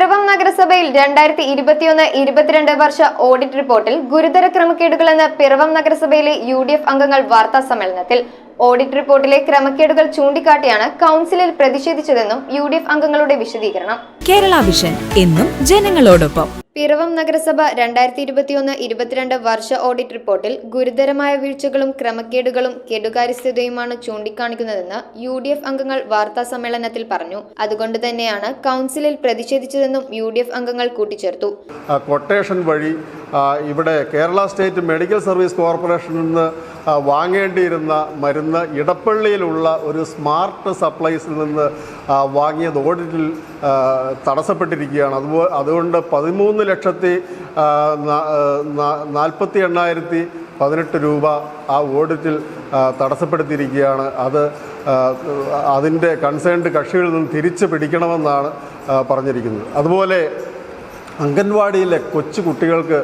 പിറവം നഗരസഭയിൽ രണ്ടായിരത്തി ഇരുപത്തിയൊന്ന് ഇരുപത്തിരണ്ട് വർഷ ഓഡിറ്റ് റിപ്പോർട്ടിൽ ഗുരുതര ക്രമക്കേടുകളെന്ന് പിറവം നഗരസഭയിലെ യു ഡി എഫ് അംഗങ്ങൾ വാർത്താ സമ്മേളനത്തിൽ. ഓഡിറ്റ് റിപ്പോർട്ടിലെ ക്രമക്കേടുകൾ ചൂണ്ടിക്കാട്ടിയാണ് കൗൺസിലിൽ പ്രതിഷേധിച്ചതെന്നും യു അംഗങ്ങളുടെ വിശദീകരണം. കേരള വിഷൻ എന്നും ജനങ്ങളോടൊപ്പം. പിറവം നഗരസഭ രണ്ടായിരത്തി ഇരുപത്തിയൊന്ന് ഇരുപത്തിരണ്ട് വർഷ ഓഡിറ്റ് റിപ്പോർട്ടിൽ ഗുരുതരമായ വീഴ്ചകളും ക്രമക്കേടുകളും കെടുകാര്യസ്ഥതയുമാണ് ചൂണ്ടിക്കാണിക്കുന്നതെന്ന് യു ഡി എഫ് അംഗങ്ങൾ വാർത്താ സമ്മേളനത്തിൽ പറഞ്ഞു. അതുകൊണ്ട് തന്നെയാണ് കൗൺസിലിൽ പ്രതിഷേധിച്ചതെന്നും യു ഡി എഫ് അംഗങ്ങൾ കൂട്ടിച്ചേർത്തു. കൊട്ടേഷൻ വഴി ഇവിടെ കേരള സ്റ്റേറ്റ് മെഡിക്കൽ സർവീസ് കോർപ്പറേഷനിൽ നിന്ന് വാങ്ങേണ്ടിയിരുന്ന മരുന്ന് ഇടപ്പള്ളിയിലുള്ള ഒരു സ്മാർട്ട് സപ്ലൈസിൽ നിന്ന് വാങ്ങിയത് ഓഡിറ്റിൽ തടസ്സപ്പെട്ടിരിക്കുകയാണ്. അതുപോലെ അതുകൊണ്ട് പതിമൂന്ന് ലക്ഷത്തി നാൽപ്പത്തി എണ്ണായിരത്തി പതിനെട്ട് രൂപ ആ ഓഡിറ്റിൽ തടസ്സപ്പെടുത്തിയിരിക്കുകയാണ്. അത് അതിന്റെ കൺസേൺഡ് കക്ഷികളിൽ നിന്ന് തിരിച്ചു പിടിക്കണമെന്നാണ് പറഞ്ഞിരിക്കുന്നത്. അതുപോലെ അംഗൻവാടിയിലെ കൊച്ചു കുട്ടികൾക്ക്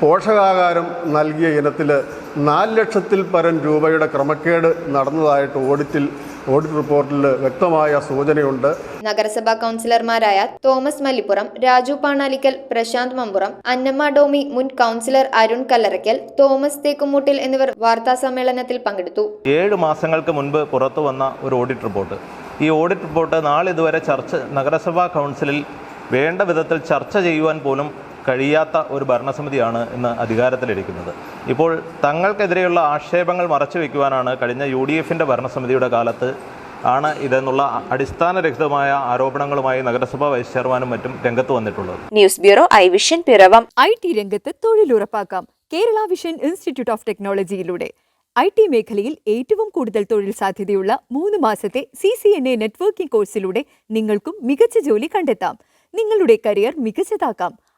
പോഷകാഹാരം നൽകിയ ഇനത്തിൽ നാല് ലക്ഷത്തിൽ പരം രൂപയുടെ ക്രമക്കേട് നടന്നതായിട്ട് ഓഡിറ്റിൽ ഓഡിറ്റ് റിപ്പോർട്ടിൽ വ്യക്തമായ സൂചനയുണ്ട്. നഗരസഭാ കൗൺസിലർമാരായ തോമസ് മല്ലിപ്പുറം രാജു പാണാലിക്കൽ പ്രശാന്ത് മമ്പുറം അന്നമ്മ ഡോമി മുൻ കൗൺസിലർ അരുൺ കല്ലറയ്ക്കൽ തോമസ് തേക്കുമൂട്ടിൽ എന്നിവർ വാർത്താ സമ്മേളനത്തിൽ പങ്കെടുത്തു. ഏഴ് മാസങ്ങൾക്ക് മുൻപ് പുറത്തു വന്ന ഒരു ഓഡിറ്റ് റിപ്പോർട്ട്. ഈ ഓഡിറ്റ് റിപ്പോർട്ട് നാളിതുവരെ ചർച്ച നഗരസഭാ കൗൺസിലിൽ വേണ്ട വിധത്തിൽ ചർച്ച ചെയ്യുവാൻ പോലും കഴിയാത്ത ഒരു ഭരണസമിതിയാണ് ഇന്ന് അധികാരത്തിലിരിക്കുന്നത്. ഇപ്പോൾ തങ്ങൾക്കെതിരെയുള്ള ആക്ഷേപങ്ങൾ മറച്ചു വയ്ക്കുവാനാണ് കഴിഞ്ഞ യു ഡി എഫിന്റെ ഭരണസമിതിയുടെ കാലത്ത് ആണ് ഇതെന്നുള്ള അടിസ്ഥാനരഹിതമായ ആരോപണങ്ങളുമായി നഗരസഭാ വൈസ് ചെയർമാനും മറ്റും രംഗത്ത് വന്നിട്ടുള്ളത്. News bureau I Vision Piravom. I T രംഗത്ത് തൊഴിലുറപ്പാക്കാം. കേരള വിഷൻ ഇൻസ്റ്റിറ്റ്യൂട്ട് ഓഫ് ടെക്നോളജിയിലൂടെ. ഐ ടി മേഖലയിൽ ഏറ്റവും കൂടുതൽ തൊഴിൽ സാധ്യതയുള്ള മൂന്ന് മാസത്തെ C C N A networking കോഴ്സിലൂടെ നിങ്ങൾക്കും മികച്ച ജോലി കണ്ടെത്താം. നിങ്ങളുടെ കരിയർ മികച്ചതാക്കാം.